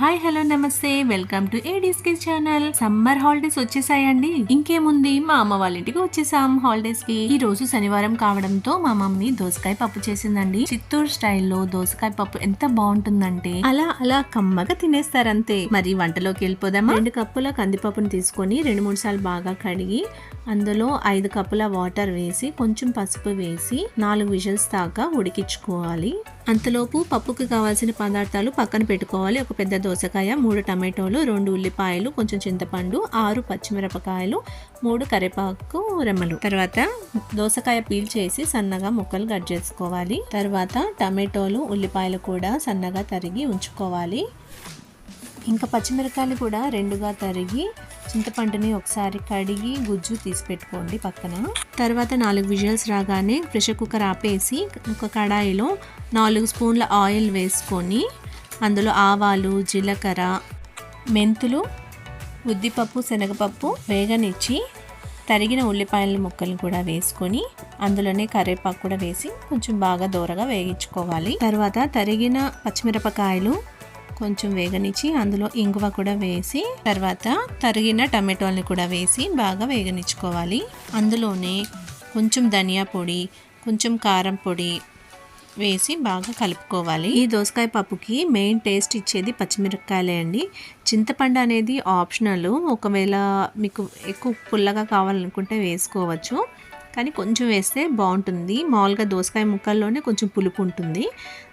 Hi hello నమస్తే. Welcome to ఏడీస్కి channel. Summer holidays వచ్చేసాయండి. ఇంకేముంది? మా అమ్మ వాళ్ళ ఇంటికి వచ్చేసాం హాలిడేస్కి ఈ రోజు శనివారం కావడంతో మా మమ్మీ దోసకాయ పప్పు చేసిందండి. చిత్తూరు స్టైల్లో దోసకాయ పప్పు ఎంత బాగుంటుందంటే అలా అలా కమ్మగా తినేస్తారంతే. మరి వంటలోకి వెళ్ళిపోదామా? రెండు కప్పుల కందిపప్పుని తీసుకొని రెండు మూడు సార్లు బాగా కడిగి అందులో ఐదు కప్పుల వాటర్ వేసి కొంచెం పసుపు వేసి నాలుగు విజిల్స్ దాకా ఉడికించుకోవాలి. అంతలోపు పప్పుకి కావాల్సిన పదార్థాలు పక్కన పెట్టుకోవాలి. ఒక పెద్ద దోసకాయ మూడు టమాటోలు రెండు ఉల్లిపాయలు కొంచెం చింతపండు ఆరు పచ్చిమిరపకాయలు మూడు కరివేపాకు రెమ్మలు. తర్వాత దోసకాయ పీల్ చేసి సన్నగా ముక్కలు కట్ చేసుకోవాలి. తర్వాత టమాటోలు ఉల్లిపాయలు కూడా సన్నగా తరిగి ఉంచుకోవాలి. ఇంకా పచ్చిమిరకాయలు కూడా రెండుగా తరిగి చింతపండుని ఒకసారి కడిగి గుజ్జు తీసి పెట్టుకోండి పక్కన. తర్వాత నాలుగు విజిల్స్ రాగానే ప్రెషర్ కుక్కర్ ఆపేసి ఒక కడాయిలో నాలుగు స్పూన్ల ఆయిల్ వేసుకొని అందులో ఆవాలు జీలకర్ర మెంతులు ఉద్దిపప్పు శనగపప్పు వేగనిచ్చి తరిగిన ఉల్లిపాయల ముక్కలు కూడా వేసుకొని అందులోనే కరివేపాకు కూడా వేసి కొంచెం బాగా దూరగా వేగించుకోవాలి. తర్వాత తరిగిన పచ్చిమిరపకాయలు కొంచెం వేగనిచ్చి అందులో ఇంగువ కూడా వేసి తర్వాత తరిగిన టమాటోల్ని కూడా వేసి బాగా వేగనిచ్చుకోవాలి. అందులోనే కొంచెం ధనియా పొడి కొంచెం కారం పొడి వేసి బాగా కలుపుకోవాలి. ఈ దోసకాయ పప్పుకి మెయిన్ టేస్ట్ ఇచ్చేది పచ్చిమిరపకాయలే అండి. చింతపండు అనేది ఆప్షనల్. ఒకవేళ మీకు ఎక్కువ పుల్లగా కావాలనుకుంటే వేసుకోవచ్చు. కానీ కొంచెం వేస్తే బాగుంటుంది. మామూలుగా దోసకాయ ముక్కల్లోనే కొంచెం పులుపు ఉంటుంది.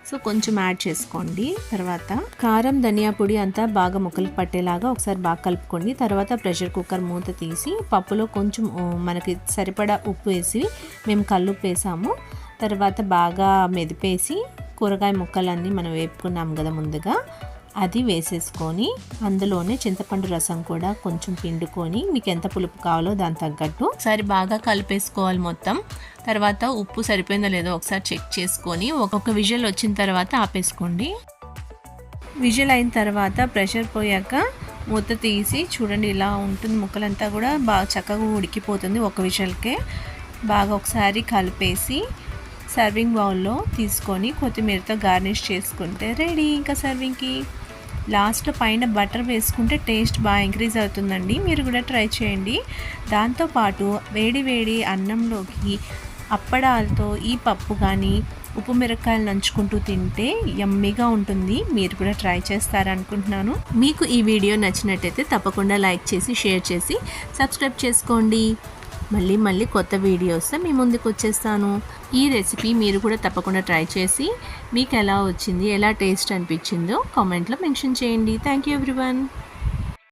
సో కొంచెం యాడ్ చేసుకోండి. తర్వాత కారం ధనియా పొడి అంతా బాగా ముక్కలకు పట్టేలాగా ఒకసారి బాగా కలుపుకోండి. తర్వాత ప్రెషర్ కుక్కర్ మూత తీసి పప్పులో కొంచెం మనకి సరిపడా ఉప్పు వేసి మేము కల్లుప్పు వేసాము. తర్వాత బాగా మెదిపేసి కూరగాయ ముక్కలన్నీ మనం వేపుకున్నాం కదా ముందుగా. అది వేసేసుకొని అందులోనే చింతపండు రసం కూడా కొంచెం పిండుకొని మీకు ఎంత పులుపు కావాలో దాని తగ్గట్టు ఒకసారి బాగా కలిపేసుకోవాలి మొత్తం. తర్వాత ఉప్పు సరిపోయిందో లేదో ఒకసారి చెక్ చేసుకొని ఒక్కొక్క విజువల్ వచ్చిన తర్వాత ఆపేసుకోండి. విజువల్ అయిన తర్వాత ప్రెషర్ పోయాక మూత తీసి చూడండి ఇలా ఉంటుంది ముక్కలంతా కూడా బాగా చక్కగా ఉడికిపోతుంది ఒక విజువల్కే బాగా ఒకసారి కలిపేసి సర్వింగ్ బౌల్లో తీసుకొని కొత్తిమీరతో గార్నిష్ చేసుకుంటే రెడీ ఇంకా సర్వింగ్కి లాస్ట్లో పైన బటర్ వేసుకుంటే టేస్ట్ బాగా ఇంక్రీజ్ అవుతుందండి. మీరు కూడా ట్రై చేయండి. దాంతోపాటు వేడి వేడి అన్నంలోకి అప్పడాలతో ఈ పప్పు కానీ ఉప్పు మిరకాయలు నంచుకుంటూ తింటే యమ్మీగా ఉంటుంది. మీరు కూడా ట్రై చేస్తారనుకుంటున్నాను. మీకు ఈ వీడియో నచ్చినట్టయితే తప్పకుండా లైక్ చేసి షేర్ చేసి సబ్స్క్రైబ్ చేసుకోండి. మళ్ళీ మళ్ళీ కొత్త వీడియోస్తో మీ ముందుకు వచ్చేస్తాను. ఈ రెసిపీ మీరు కూడా తప్పకుండా ట్రై చేసి మీకు ఎలా వచ్చింది ఎలా టేస్ట్ అనిపించిందో కామెంట్లో మెన్షన్ చేయండి. Thank you everyone.